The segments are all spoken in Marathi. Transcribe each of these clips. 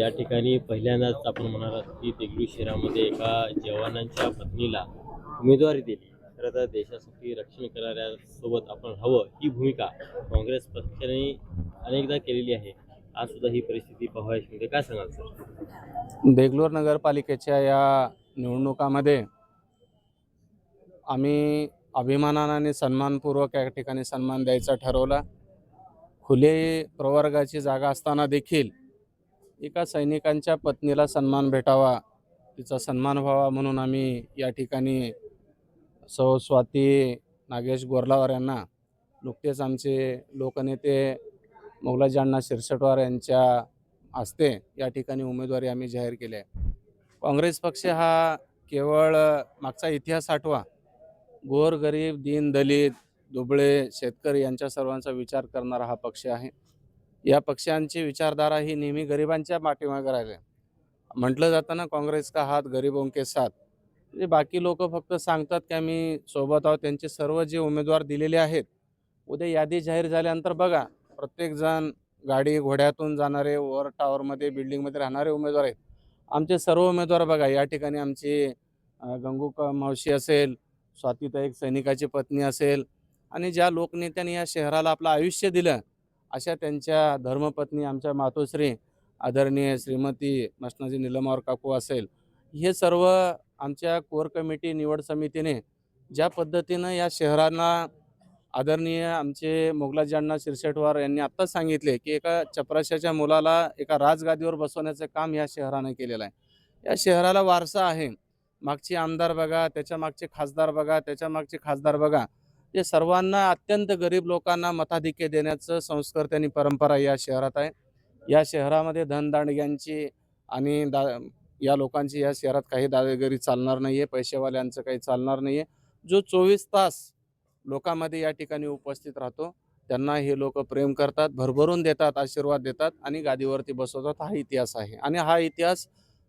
या ठिकाणी पहिल्यांदाच आपण म्हणालात की देगलू शहरामध्ये एका जवानांच्या पत्नीला उमेदवारी दिली. खरं तर देशासाठी रक्षण करणाऱ्यासोबत आपण हवं ही भूमिका काँग्रेस पक्षाने अनेकदा केलेली आहे. आज सुद्धा ही परिस्थिती पाहायची म्हणजे काय सांगाल सर? देगलूर नगरपालिकेच्या या निवडणुकामध्ये आम्ही अभिमानानं आणि सन्मानपूर्वक या ठिकाणी सन्मान द्यायचा ठरवला. खुले प्रवर्गाची जागा असताना देखील एका सैनिकांच्या पत्नीला सन्मान भेटावा तिचा सन्मान व्हावा म्हणून आम्ही या ठिकाणी सौ स्वाती नागेश गोरलावर यांना नुकतेच आमचे लोकनेते मोगलाजी अण्णा शिरसटवार यांच्या असते या ठिकाणी उमेदवारी आम्ही जाहीर केली आहे. काँग्रेस पक्ष हा केवळ मागचा इतिहास आठवा. गोरगरीब दीन दलित दुबळे शेतकरी यांच्या सर्वांचा विचार करणारा हा पक्ष आहे. या पक्षांची विचारधारा ही नेहमी गरिबांच्या पाठीमागे राहिले. म्हटलं जातं ना काँग्रेस का हात गरीबों के साथ म्हणजे बाकी लोक फक्त सांगतात की आम्ही सोबत आहोत त्यांचे सर्व जे उमेदवार दिलेले आहेत उद्या यादी जाहीर झाल्यानंतर बघा प्रत्येकजण गाडी घोड्यातून जाणारे वर टावरमध्ये बिल्डिंगमध्ये राहणारे उमेदवार आहेत. आमचे सर्व उमेदवार बघा या ठिकाणी आमची गंगू मावशी असेल स्वातीता एक सैनिकाची पत्नी असेल आणि ज्या लोकनेत्यांनी या शहराला आपलं आयुष्य दिलं अशा त्यांच्या धर्मपत्नी आमच्या मातोश्री आदरणीय श्रीमती मसनाजी निलमावर काकू असेल. हे सर्व आमच्या कोर कमिटी निवड समितीने ज्या पद्धतीनं या शहरांना आदरणीय आमचे मोगलाजी अण्णा शिरसेटवार यांनी आत्ताच सांगितले की एका चपराशाच्या मुलाला एका राजगादीवर बसवण्याचं काम या शहराने केलेलं आहे. या शहराला वारसा आहे. मागचे आमदार बघा त्याच्या मागचे खासदार बघा त्याच्या मागचे खासदार बघा. जे सर्वांना अत्यंत गरीब लोकांना मताधिक्य देण्याचं संस्कृती आणि परंपरा या शहरात आहे. या शहरामध्ये धनदांडग्यांची आणि दा या लोकांची या शहरात काही दावेगिरी चालणार नाही आहे पैसेवाल्यांचं काही चालणार नाही आहे जो चोवीस तास लोकांमध्ये या ठिकाणी उपस्थित राहतो त्यांना हे लोक प्रेम करतात भरभरून देतात आशीर्वाद देतात आणि गादीवरती बसवतात. हा इतिहास आहे आणि हा इतिहास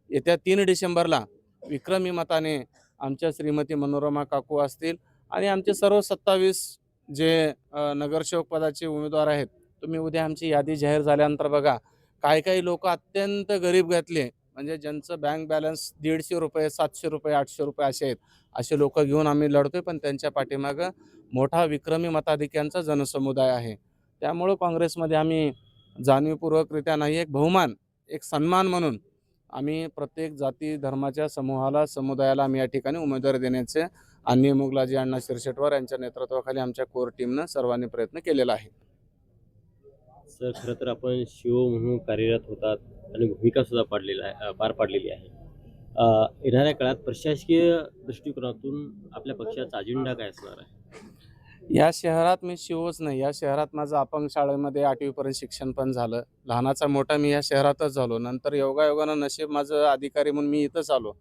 येत्या तीन डिसेंबरला विक्रमी मताने आमच्या श्रीमती मनोरमा काकू असतील आणि आमचे सर्व सत्तावीस जे नगरसेवक पदाचे उमेदवार आहेत तुम्ही उद्या आमची यादी जाहीर झाल्यानंतर बघा काही काही लोक अत्यंत गरीब घातले. म्हणजे ज्यांचं बँक बॅलन्स दीडशे रुपये सातशे रुपये आठशे रुपये असे आहेत. असे लोक घेऊन आम्ही लढतोय पण त्यांच्या पाठीमागं मोठा विक्रमी मताधिक्यांचा जनसमुदाय आहे. त्यामुळं काँग्रेसमध्ये आम्ही जाणीवपूर्वकरित्या नाही एक बहुमान एक सन्मान म्हणून आम्ही प्रत्येक जाती धर्माच्या समूहाला समुदायाला आम्ही या ठिकाणी उमेदवारी देण्याचे आणि मुगलाजी अण्णा शिरशेटवार यांच्या नेतृत्वाखाली आमच्या कोर टीमनं सर्वांनी प्रयत्न केलेला आहे. सर खरं तर आपण शिव म्हणून कार्यरत होतात आणि भूमिका सुद्धा पाडलेला आहे पार पाडलेली आहे. येणाऱ्या काळात प्रशासकीय दृष्टिकोनातून आपल्या पक्षाचा अजेंडा काय असणार आहे? या शहरात मी शिवच नाही. या शहरात माझं अपंग शाळेमध्ये आठवीपर्यंत शिक्षण पण झालं. लहानाचा मोठा मी या शहरातच झालो. नंतर योगायोगानं नशीब माझं अधिकारी म्हणून मी इथंच आलो.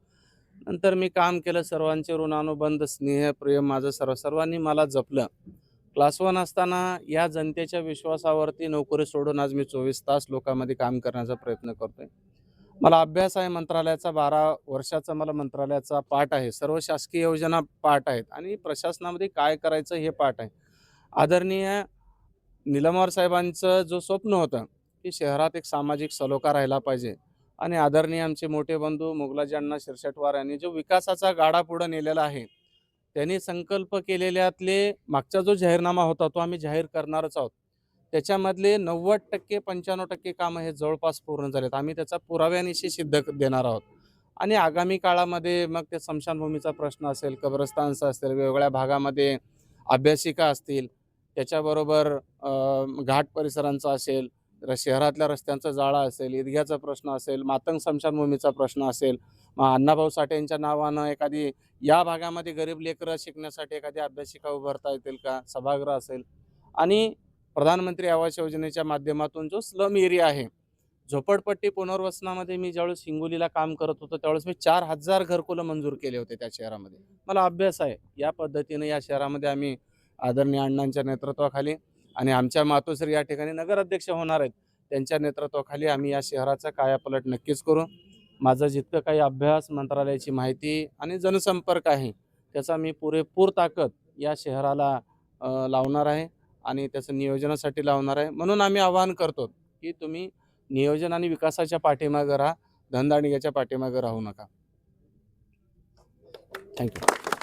नंतर मी काम केलं सर्वांचे ऋणानुबंध स्नेह प्रेम माझं सर्व सर्वांनी मला जपलं. क्लास वन असताना या जनतेच्या विश्वासावरती नोकरी सोडून आज मी चोवीस तास लोकांमध्ये काम करण्याचा प्रयत्न करतोय. मला अभ्यास आहे मंत्रालयाचा बारा वर्षाचा मला मंत्रालयाचा पाठ आहे. सर्व शासकीय योजना पाठ आहेत आणि प्रशासनामध्ये काय करायचं हे पाठ आहे. आदरणीय निलमवार साहेबांचं जो स्वप्न होतं की शहरात एक सामाजिक सलोखा राहिला पाहिजे. आणि आदरणीय आमचे मोठे बंधू मोगलाजी अण्णा शिरसटवार यांनी जो विकासाचा गाडा पुढे नेलेला आहे त्यांनी संकल्प केलेल्यातले मागचा जो जाहीरनामा होता तो आम्ही जाहीर करणारच आहोत. त्याच्यामधले नव्वद टक्के पंच्याण्णव टक्के कामं हे जवळपास पूर्ण झालेत. आम्ही त्याचा पुराव्यानिशी सिद्ध देणार आहोत. आणि आगामी काळामध्ये मग ते स्मशानभूमीचा प्रश्न असेल कब्रस्तानचा असेल वेगवेगळ्या भागामध्ये अभ्यासिका असतील त्याच्याबरोबर घाट परिसरांचा असेल शहरातल्या रस्त्यांचा जाळा असेल ईदघ्याचा प्रश्न असेल मातंग स्मशानभूमीचा प्रश्न असेल मग अण्णाभाऊ साठे यांच्या नावानं एखादी या भागामध्ये गरीब लेकरं शिकण्यासाठी एखादी अभ्यासिका उभारता येतील का? सभागृह असेल. आणि प्रधानमंत्री आवास योजनेच्या माध्यमातून जो स्लम एरिया आहे झोपडपट्टी पुनर्वसनामध्ये मी ज्यावेळेस हिंगोलीला काम करत होतो त्यावेळेस मी चार हजार घरकुलं मंजूर केले होते त्या शहरामध्ये. मला अभ्यास आहे. या पद्धतीने या शहरामध्ये आम्ही आदरणीय अण्णांच्या नेतृत्वाखाली आणि आमच्या मातोश्री या ठिकाणी नगराध्यक्ष होणार आहेत. त्यांच्या नेतृत्वाखाली आम्ही या शहराचा कायापलट नक्कीच करू. माझं जितकं काही अभ्यास मंत्रालयाची माहिती आणि जनसंपर्क आहे त्याचा मी पुरेपूर ताकद या शहराला लावणार आहे आणि त्याचं नियोजनासाठी लावणार आहे. म्हणून आम्ही आवाहन करतो की तुम्ही नियोजन आणि विकासाच्या पाठीमागं राहा. धनदांडग्याच्या पाठीमागं राहू नका. थँक्यू